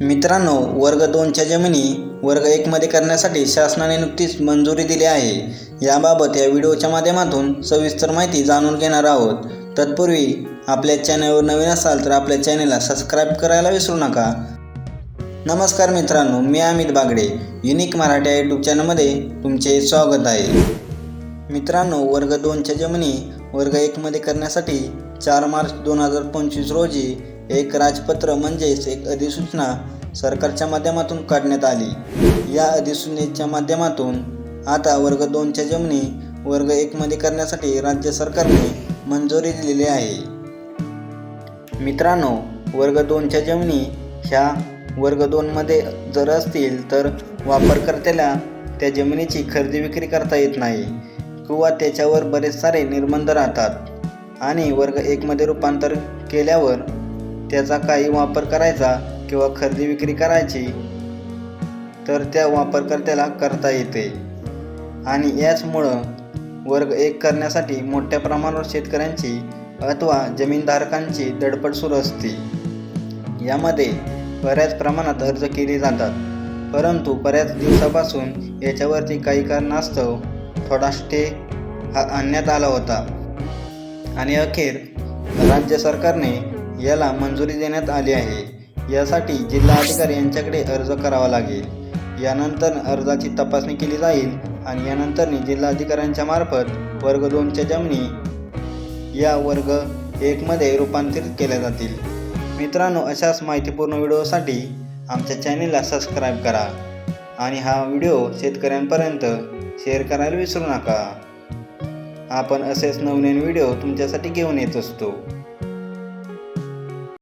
मित्रांनो वर्ग दोनच्या जमिनी वर्ग एकमध्ये करण्यासाठी शासनाने नुकतीच मंजुरी दिली आहे. याबाबत या व्हिडिओच्या माध्यमातून सविस्तर माहिती जाणून घेणार आहोत. तत्पूर्वी आपल्या चॅनलवर नवीन असाल तर आपल्या चॅनलला सबस्क्राईब करायला विसरू नका. नमस्कार मित्रांनो मी अमित बागडे युनिक मराठी यूट्यूब चॅनलमध्ये तुमचे स्वागत आहे. मित्रांनो वर्ग दोनच्या जमिनी वर्ग एकमध्ये करण्यासाठी चार मार्च दोन हजार पंचवीस रोजी एक राजपत्र म्हणजेच एक अधिसूचना सरकारच्या माध्यमातून काढण्यात आली. या अधिसूचनेच्या माध्यमातून आता वर्ग दोनच्या जमिनी वर्ग एकमध्ये करण्यासाठी राज्य सरकारने मंजुरी दिलेली आहे. मित्रांनो वर्ग दोनच्या जमिनी ह्या वर्ग दोनमध्ये जर असतील तर वापरकर्त्याला त्या जमिनीची खरेदी विक्री करता येत नाही किंवा त्याच्यावर बरेच सारे निर्बंध राहतात. आणि वर्ग एकमध्ये रूपांतर केल्यावर त्याचा काही वापर करायचा किंवा खरेदी विक्री करायची तर त्या वापरकर्त्याला करता येते. आणि याचमुळं वर्ग एक करण्यासाठी मोठ्या प्रमाणावर शेतकऱ्यांची अथवा जमीनधारकांची धडपड सुरू असते. यामध्ये बऱ्याच प्रमाणात अर्ज केले जातात परंतु बऱ्याच दिवसापासून याच्यावरती काही कारणास्तव थोडा स्टे हा आणण्यात आला होता. आणि अखेर राज्य सरकारने याला मंजुरी देण्यात आली आहे. यासाठी जिल्हाधिकारी यांच्याकडे अर्ज करावा लागेल. यानंतर अर्जाची तपासणी केली जाईल आणि यानंतर जिल्हाधिकाऱ्यांच्या मार्फत वर्ग दोनच्या जमिनी या वर्ग एकमध्ये रूपांतरित केल्या जातील. मित्रांनो अशाच माहितीपूर्ण व्हिडिओसाठी आमच्या चॅनेलला सबस्क्राईब करा आणि हा व्हिडिओ शेतकऱ्यांपर्यंत शेअर करायला विसरू नका. आपण असेच नवनवीन व्हिडिओ तुमच्यासाठी घेऊन येत असतो.